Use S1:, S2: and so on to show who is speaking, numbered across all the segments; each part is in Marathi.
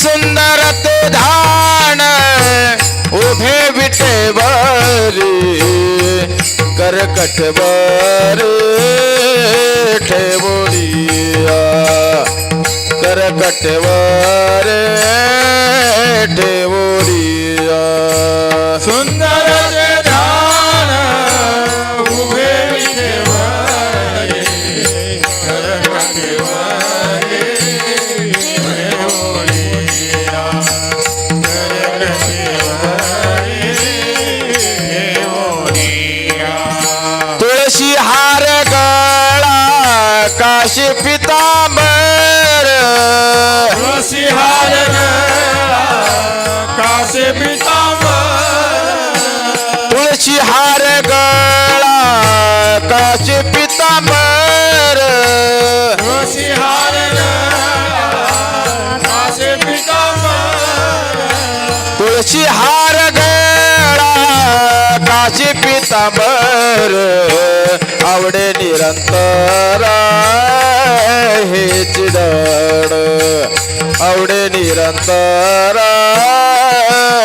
S1: सुंदर ते धान उभे विटेवरी करकटवर ठेवडिया करकटवर ठेवडिया
S2: सुंदर
S1: कशी
S2: हार गळा?
S1: काशी पितांबर?
S2: कशी हार काशी
S1: तुळशी हार गळा काशी पितांबर? आवडे निरंतर हे चिडण आवडे निरंतर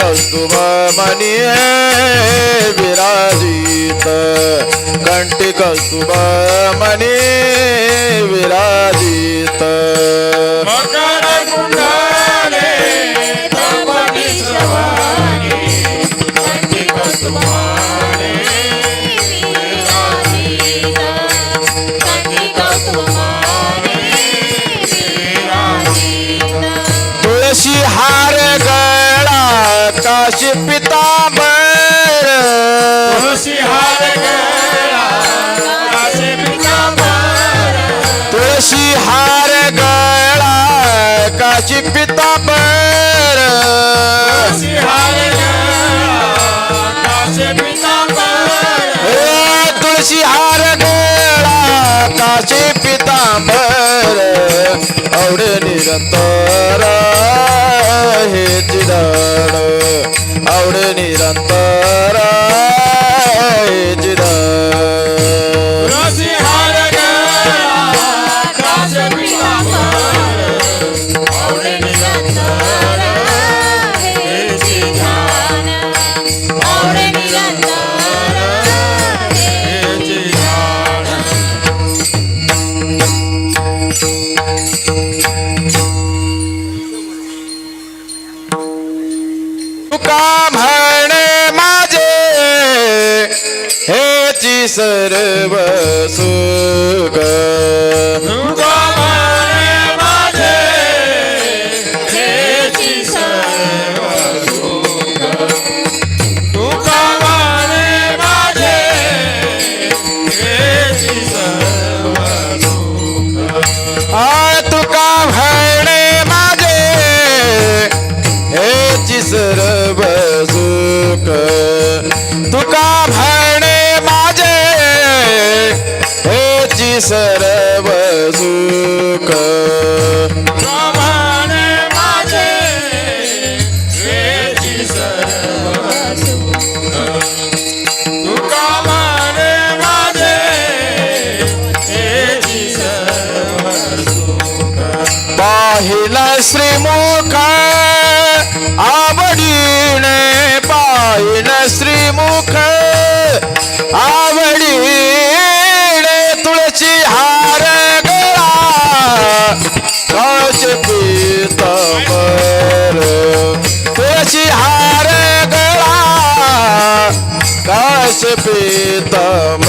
S1: कौस्तुभ मनी विराजित। कंठी कौस्तुभ मनी विराजित
S2: पिता बर
S1: तुळशी हार गळा काशी
S2: पिता बर
S1: तुळशी हार गळा काशी पिता बर आवडे निरंतर। हे चिडण आवडे निरंतर. सर्वसुख Jesus. capeta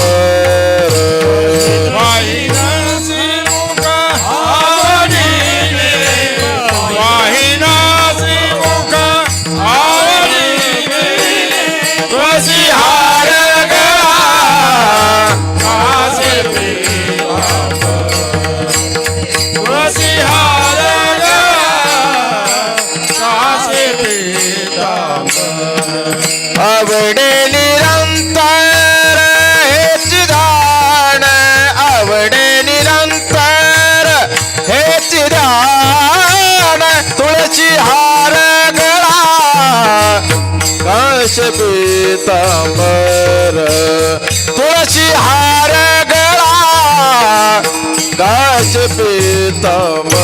S1: ਅਜ ਪੇਤਾਮਰ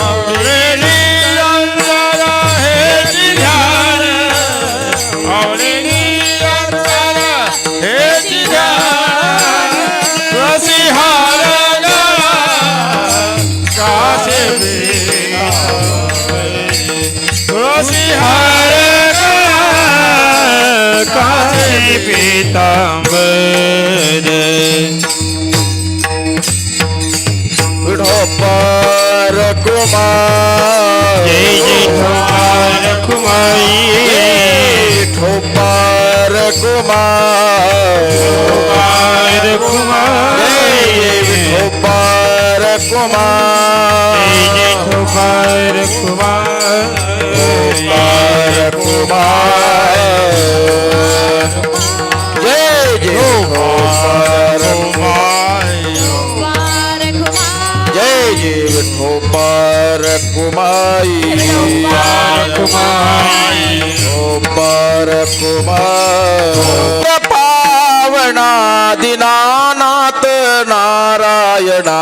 S2: ਔਰੇ ਨੀ ਅੰਦਰ ਹੈ ਜਿਧਾਰ ਔਰੇ ਨੀ ਅੰਦਰ ਹੈ ਜਿਧਾਰ ਰਸੀ ਹਾਰਨਾ। ਕਾਸੇ ਪੇਤਾਮਰ ਰਸੀ ਹਾਰਨਾ। ਕਾਸੇ
S1: ਪੇਤਾਮਰ कुमार
S2: जय जय ठोकार कुमारी।
S1: विठोपार कुमार
S2: कुमारी।
S1: जय विठोपार कुमार।
S2: जय जय ठोकार
S1: विठोपार कुमार। कुमाई विठोपार कुमार पावना दिनानाथ नारायणा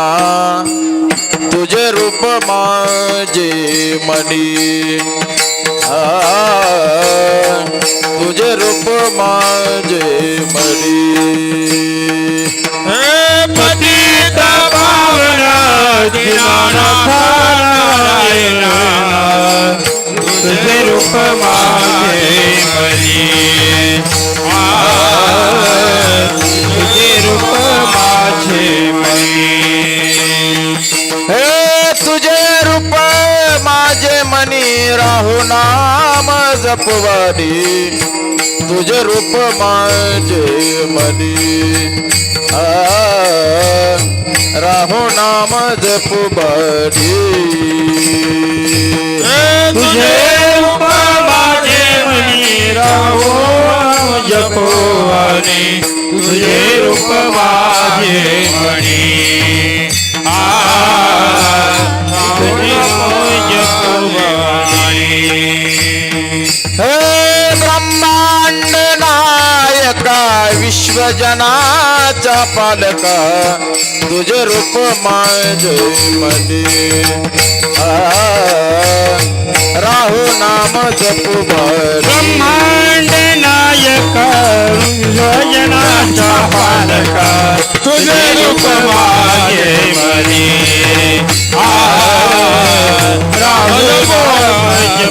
S1: तुझे रूप माझे मनी आ, तुझे रूप माझे मनी
S2: पतित पावना दीनानाथ नारायणा तुझे रूप माझे मरी तुझे रूप माझे मरी
S1: हे तुझे रूप माझे मनी राहू नाम जपवारी तुझे रूप माझे मनी आ, राहू नाम जपवानी
S2: तुझे रूप माझे मनी राहो जपोवाने तुझे रूप माझे मणी आ तुझे जपोवाने
S1: हे ब्रह्मांड नायका विश्वजनाचा पालका तुझ रूप माझे मनी आ, राहू नाम जपू
S2: ब्रह्मांड नायक योजनाचा पालका तुझ रूप माझे मनी आ राहुल जपोवाने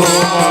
S2: amor.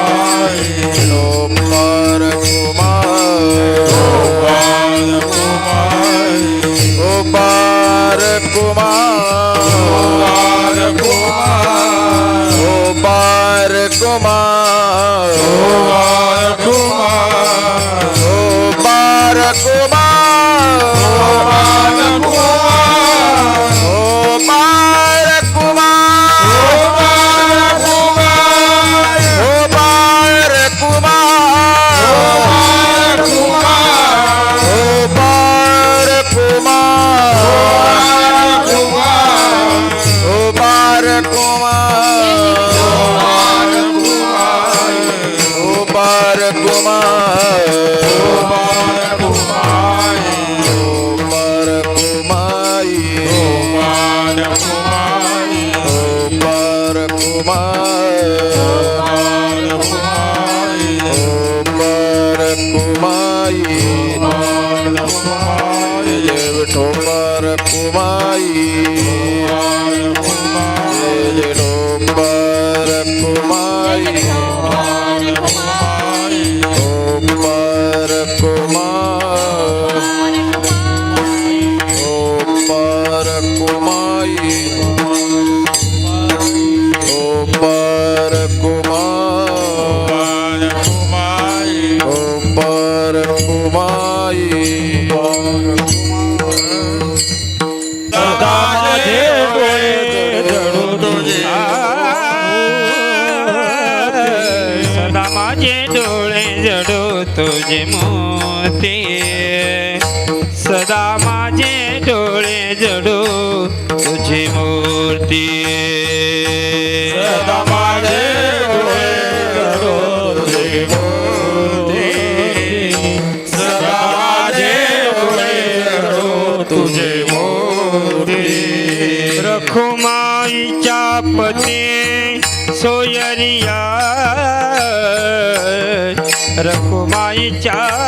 S2: queremos. বিচার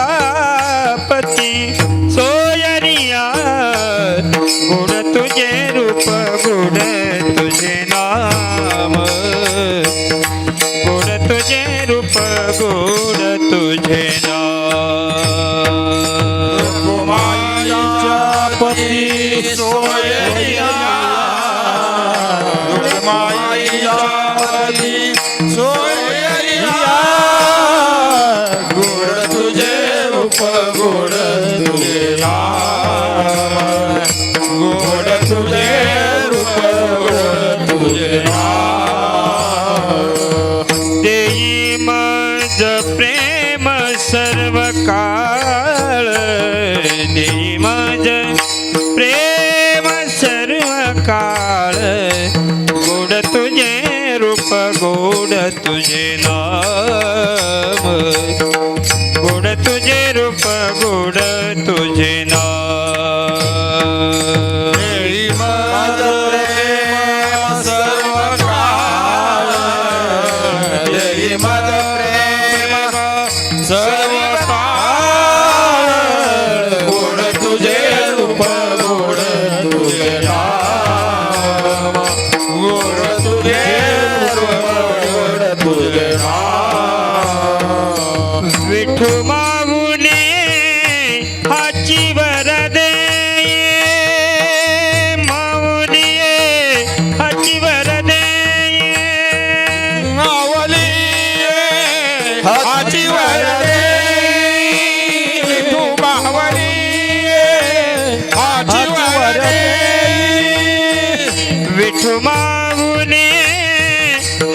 S2: घुमावून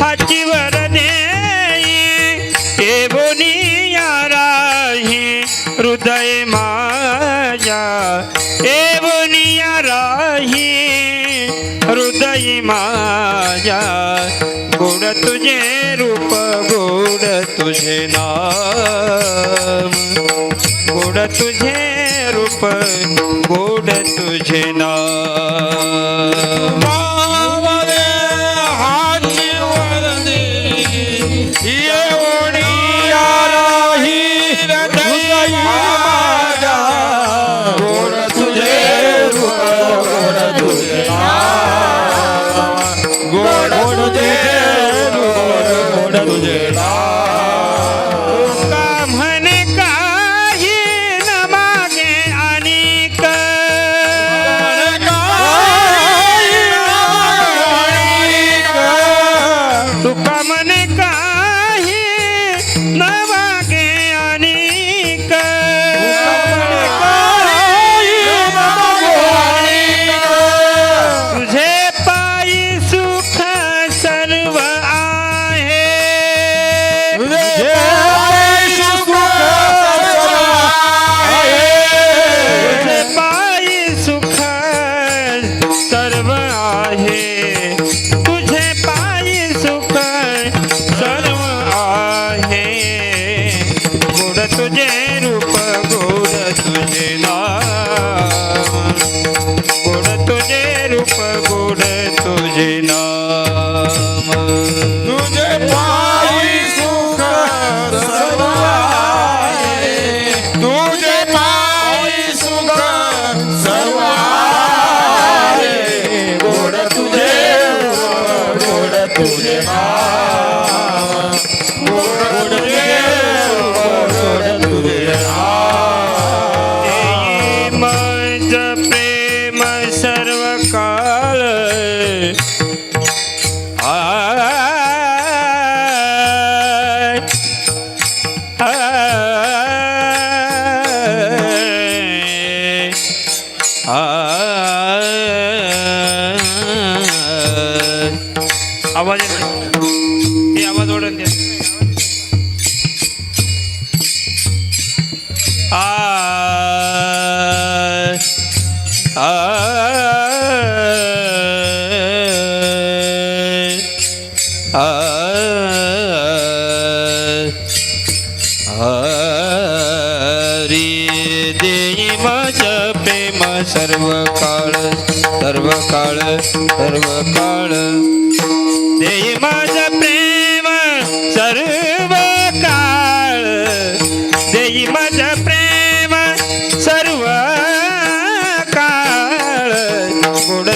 S2: हातीवर
S3: देई
S2: ते
S3: बोनिया राही हृदय माझ्या
S2: ए बोनिया राही हृदय माझ्या गोड तुझे रूप गोड तुझे नाम। गोड तुझे रूप गोड तुझे नाम।
S3: तुझे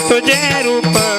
S4: Sou dinheiro pra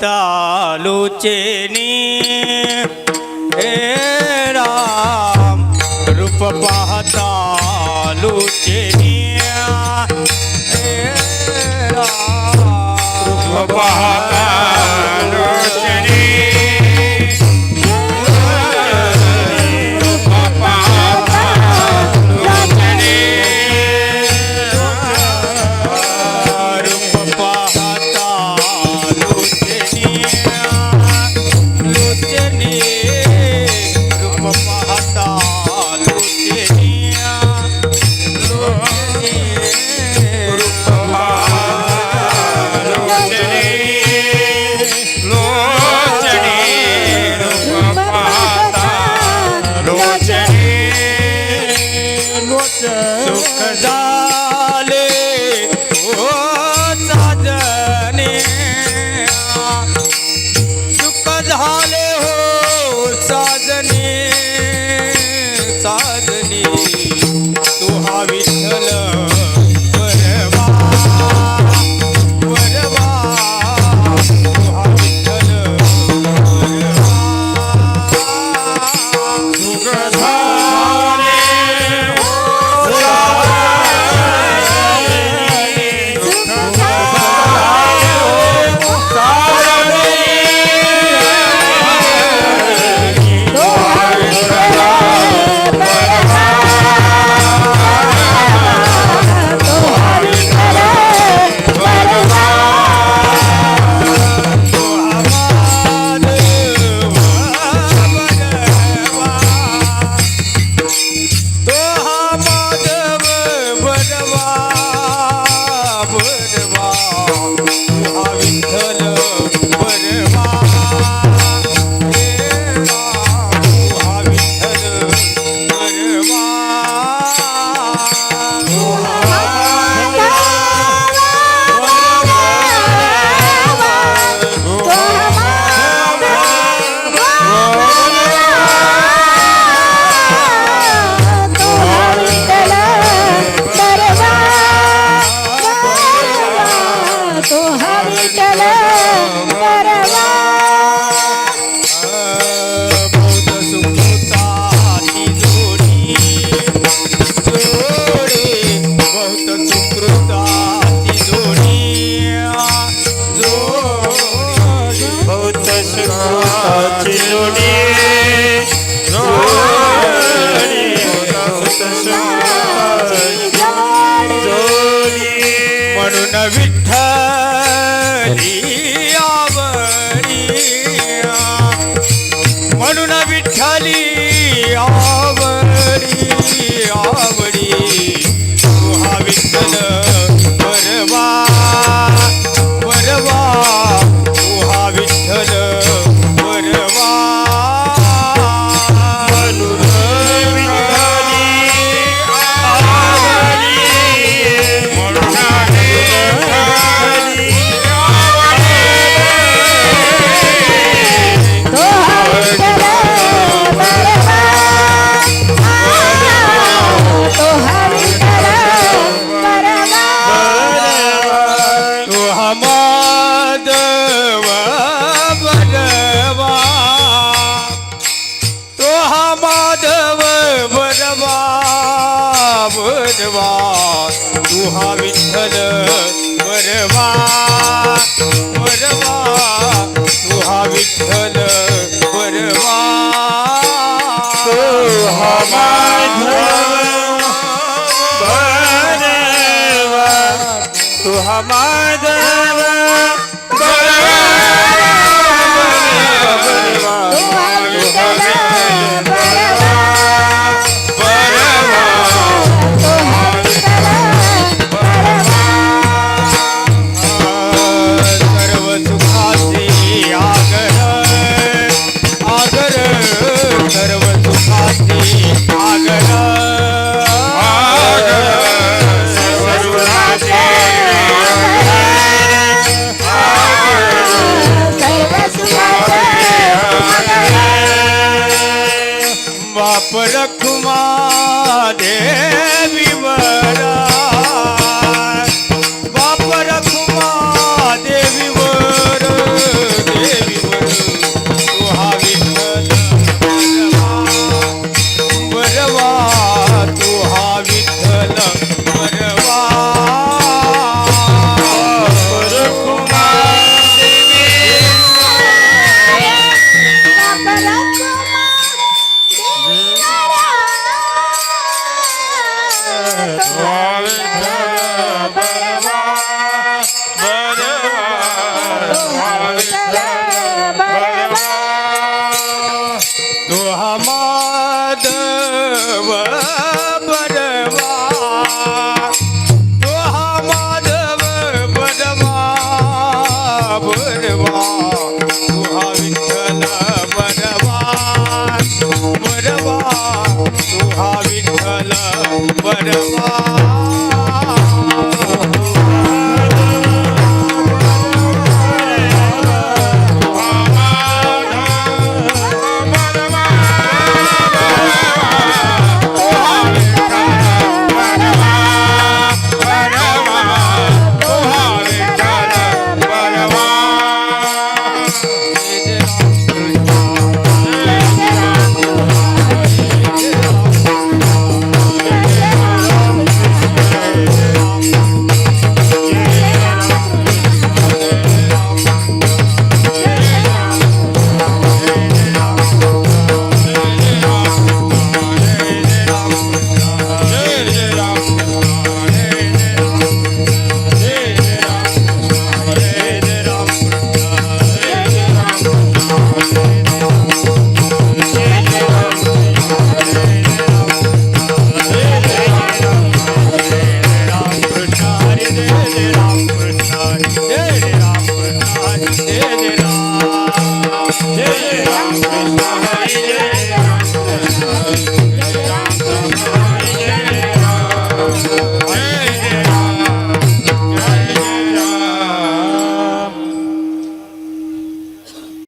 S4: તાલુચેની પહતાલુ ચેનિયા હે રામ પહતા Yeah. வாப்பழக்குமா? தேவி வரா